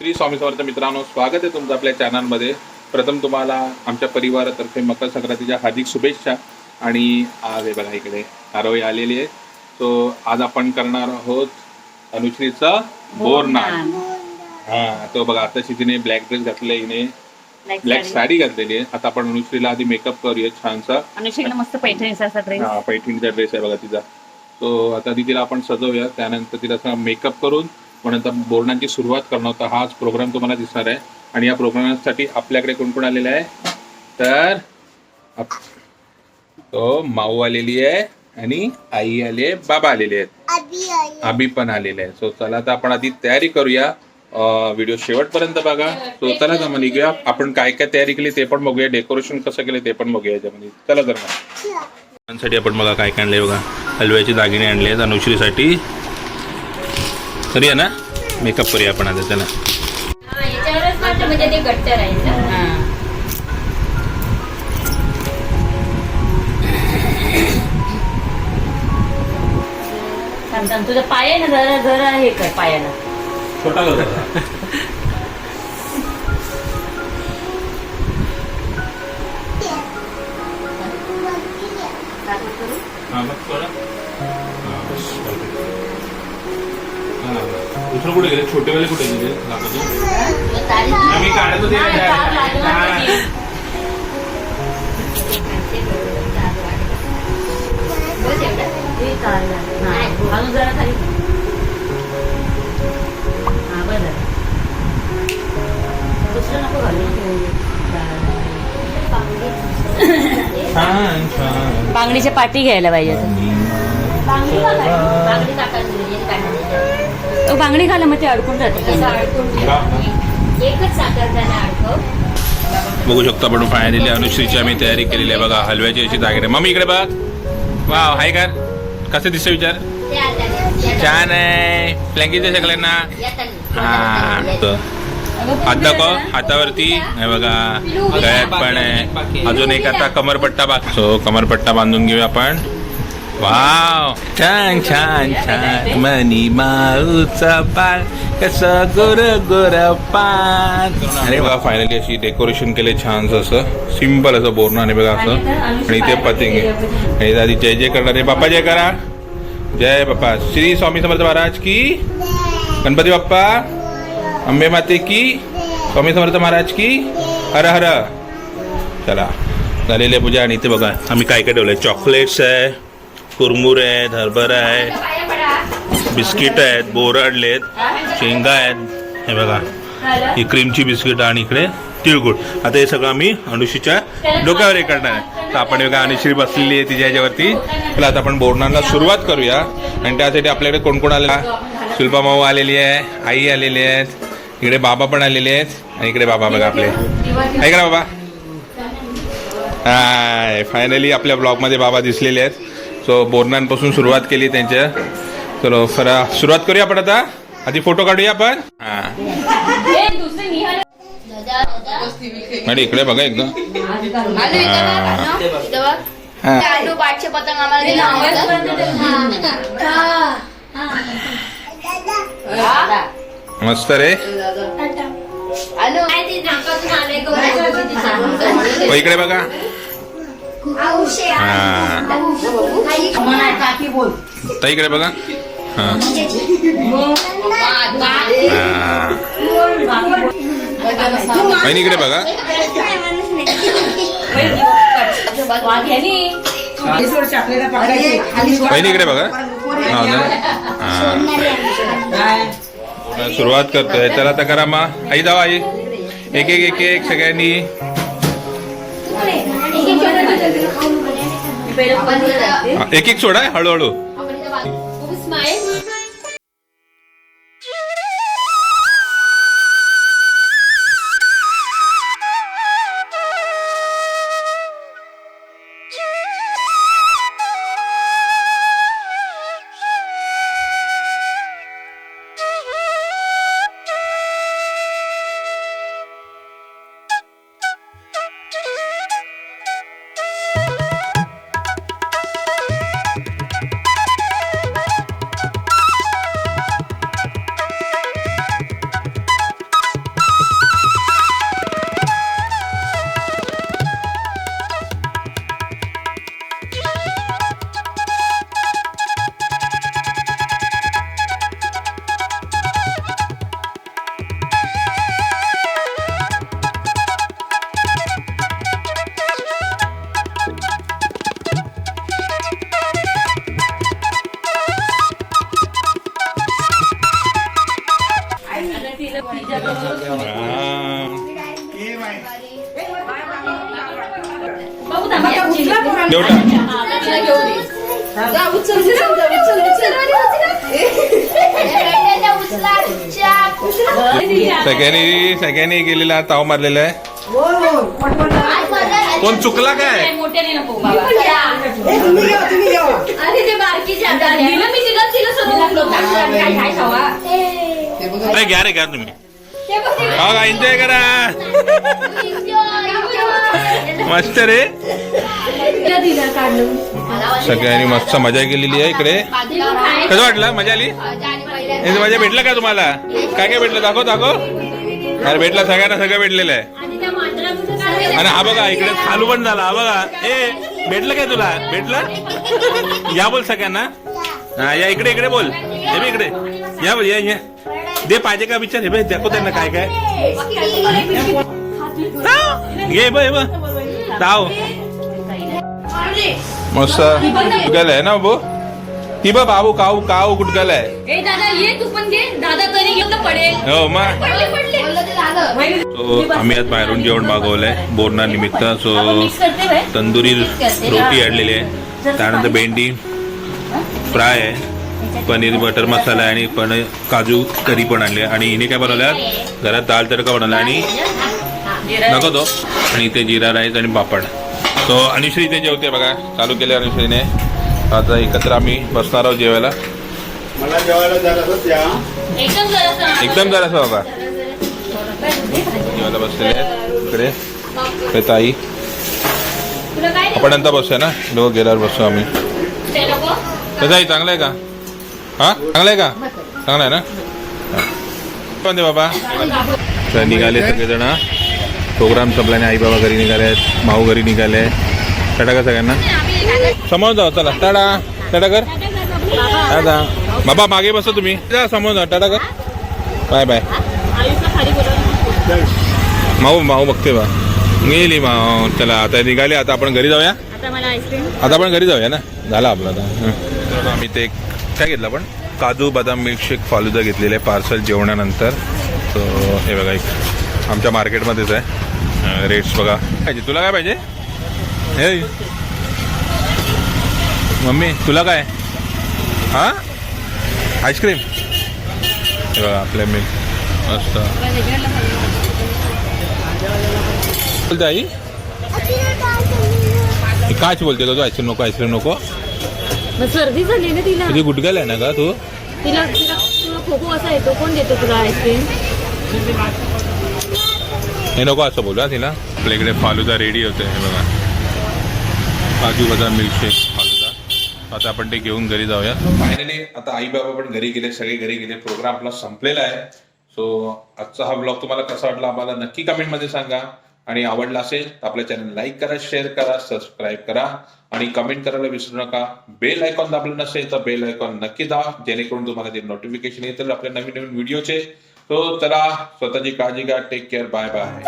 श्री स्वामी समर्थ मित्रांनो स्वागत आहे तुमचं आपल्या चॅनलमध्ये. प्रथम तुम्हाला आमच्या परिवारातर्फे मकर संक्रांतीच्या हार्दिक शुभेच्छा आणि आज आहे बघा इकडे आरोही आलेली आहे. सो आज आपण करणार आहोत अनुश्रीचं बोरनान. हा तो बघा आता तिने ब्लॅक ड्रेस घातले हिने ब्लॅक साडी. घातलेली आहे. आता आपण अनुश्रीला आधी मेकअप करूया छानसा. अनुषेला मस्त पैठणीचा ड्रेस हा पैठणीचा ड्रेस आहे बघा तिचा. तो आता ती तिला आपण सजवूया त्यानंतर तिला मेकअप करून मग नंतर बोर्डांची सुरुवात करणं होता हाच प्रोग्राम तुम्हाला दिसणार आहे. आणि या प्रोग्रामसाठी आपल्याकडे कोण कोण आलेलं आहे? तर तो माऊ आलेली आहे आणि आई आली आहे बाबा आलेले आहेत. आबी पण आलेले आहे सो चला तर आपण आधी तयारी करूया. व्हिडिओ शेवटपर्यंत बघा. सो चला तर मग निघूया आपण काय काय तयारी केली ते पण बघूया. डेकोरेशन कसं केलं ते पण बघूया याच्यामध्ये चला तर मग आपण बघा काय काय आणले बघा. हलव्याचे दागिने आणले आहेत अनुश्रीसाठी. करूया ना? मेकअप करूया आपण आता त्याला म्हणजे तुझा पाय आहे ना जरा जरा हे कर पायाला. छोटा हा, मग दुसरं कुठे गेले? छोटे वाले कुठे गेले? काढत होते दुसरं नको घालू. बांगडीच्या पाटी घ्यायला पाहिजे. बांगडी घाला मग ते अडकून. एकच अडकव. बघू शकतो आपण फायनली अनुश्रीची आम्ही तयारी केलेली आहे. बघा हलव्याची अशी दागिने मम्मी इकडे बघ. वा हाय कर. कसं दिसतं विचार? छान आहे. फ्लँकीच्या सगळ्यांना या हाताने. हा तर हात दाखव. हातावरती. हे बघा गळ्यात पण आहे. अजून एक आता कमरपट्टा सो कमरपट्टा बांधून घेऊया आपण. वाव छान छान छान. मनी माऊचा पान कस गोर गोर पान. आणि बघा फायनली अशी डेकोरेशन केले छान असं. सिंपल असं बोरणं आणि बघा असं. आणि इथे पतिंग आहे. आणि आधी जय जय करणारे बाप्पा जय करा. जय बाप्पा. श्री स्वामी समर्थ महाराज की. गणपती बाप्पा. अंबे माते की. स्वामी समर्थ महाराज की. हर हर. चला झालेली आहे पूजा. आणि इथे बघा आम्ही काय काय ठेवलंय? चॉकलेट्स आहे. कुरमुरे आहेत हरभरा आहे. बिस्किट आहेत बोरं आणलेत शेंगा आहेत. हे बघा ही क्रीमची बिस्किट आणि इकडे तिळगुळ. आता हे सगळं आम्ही अनुशीच्या डोक्यावर हे करणार आहे. तर आपण बघा अनुश्री बसलेली आहे तिच्या ह्याच्यावरती. तर आता आपण बोरणांना सुरुवात करूया. आणि त्यासाठी आपल्याकडे कोण कोण आलेला? शिल्पा माऊ आलेली आहे आई आलेली आहेत इकडे बाबा पण आलेले आहेत. आणि इकडे बाबा बघा आपले. आहे का बाबा. हाय फायनली आपल्या ब्लॉगमध्ये बाबा दिसलेले आहेत. सो बोरणांपासून सुरुवात केली त्यांच्या चलो फरा सुरुवात करूया आपण आता आधी फोटो काढूया आपण हा इकडे बघा एकदा आलू इथं बघ, आलू. इथं बघ. ते आलू पाठचे पतंग आम्हाला दिला होता. मस्त रे. हो इकडे बघा ताईकडे इकडे बघा. हा. बहिणी इकडे बघा. वाघ्यानी बहिणी इकडे बघा. हा सुरुवात करतोय. चला आता करा मा. आई जावा आई. एक एक एक एक सगळ्यांनी. एक एक सोडा हळूहळू. सगळ्यांनी सगळ्यांनी गेलेला ताव मारलेला आहे? कोण चुकला काय? मोठ्याने नको बाबा. या. अरे ते बारकीची नाही अरे घ्या रे घ्या तुम्ही. हो का एन्जॉय करा. मस्त रे. सगळ्यांनी मस्त मजा केलेली आहे इकडे. कसं वाटलं? मजा आली? हे मजा भेटलं का तुम्हाला? काय काय भेटलं? दाखव दाखव. अरे भेटलं सगळ्यांना सगळं भेटलेलं आहे. आणि हा बघा इकडे खालू पण झाला. हा बघा. ए भेटलं काय तुला? भेटलं? या बोल सगळ्यांना. हा या इकडे इकडे बोल. हे बघ इकडे. या बोल या या. दे पाहिजे का विचार? हे बघ दाखव त्यांना काय काय. घे बघ हे बघ. ताव मस्त. आहे ना बाबू? ती बघ बाबू काऊ काऊ गुटकाल आहे. ए दादा ये तू पण घे. दादा तरी घेऊन तर पडेल. हो पडले, पडले. सो आम्ही आज बाहेरून जेवण मागवलंय बोरना निमित्त. So by. तंदुरी रोटी आणलेली आहे. त्यानंतर भेंडी फ्राय आहे. पनीर बटर मसाला आणि पण काजू करी पण आणली. आणि हिने काय बनवल्या घरात दाल तडका बनवला आणि नको तो. आणि इथे जिरा राईस आणि पापड. सो अनुश्री इथे जेवते बघा. चालू केले अनुश्रीने. आता एकत्र आम्ही बसणार आहोत जेवायला. एकदम जरासं. एकदम जरासं बाबा. जेवायला बसलेले इकडे. इकडे ताई. आपण नंतर बसूया ना? लोक गेल्यावर बसू आम्ही. ते कसं आहे चांगलं आहे का? हा? चांगलं आहे का? चांगलं आहे ना? पण दे बाबा? तर निघाले सगळेजण प्रोग्राम संपल्याने आई बाबा घरी निघाले आहेत माऊ घरी निघाले आहेत. टाटा का सगळ्यांना. समोर जाऊ चला. टाटा. टाटा कर. बाबा मागे बसा तुम्ही. जा समोर जा. टाटा कर. Bye bye. माऊ माऊ बघते बा. गेली माऊ. चला आता निघाले. आता आपण घरी जाऊया? आता मला आईस्क्रीम आता आपण घरी जाऊया ना? झाला आपला आता. आम्ही ते काय घेतलं आपण? काजू बदाम मिल्कशेक फालुदा घेतलेले आहे पार्सल जेवणानंतर. सो हे बघा एक आमच्या मार्केटमध्येच आहे. रेट्स बघा. पाहिजे तुला काय पाहिजे? हे. मम्मी तुला काय? हां? आईस्क्रीम हे बघा आपल्या मिल्क मस्त. बोलते आई. काच बोलते का तू आईस्क्रीम नको आईस्क्रीम नको. मग सर्दी झाली ना तिला. तुझी गुटगल आहे ना का तू? तिला तिला तुला खोकू असा येतो. कोण देतो तुला आईस्क्रीम हे नको असं बोलू हा तिला. आपल्या इकडे फालुदा रेडी होते हे बघा. काजू बदाम मिल्कशेक फालुदा. आता आपण ते घेऊन घरी जाऊया. फायनली आता आई बाबा पण घरी गेले सगळे घरी गेले. प्रोग्राम आपला संपलेला आहे. सो आजचा हा ब्लॉग तुम्हाला कसा वाटला आम्हाला नक्की कमेंटमध्ये सांगा. आणि आवडला असेल तर आपल्या चॅनल लाईक करा शेअर करा सबस्क्राईब करा. आणि कमेंट करायला विसरू नका. बेल आयकॉन दाबलं नसेल तर बेल आयकॉन नक्की दाबा. जेणेकरून तुम्हाला ते नोटिफिकेशन येतील आपल्या नवीन नवीन व्हिडिओचे तो चला स्वतःची काळजी घ्या. Take care bye bye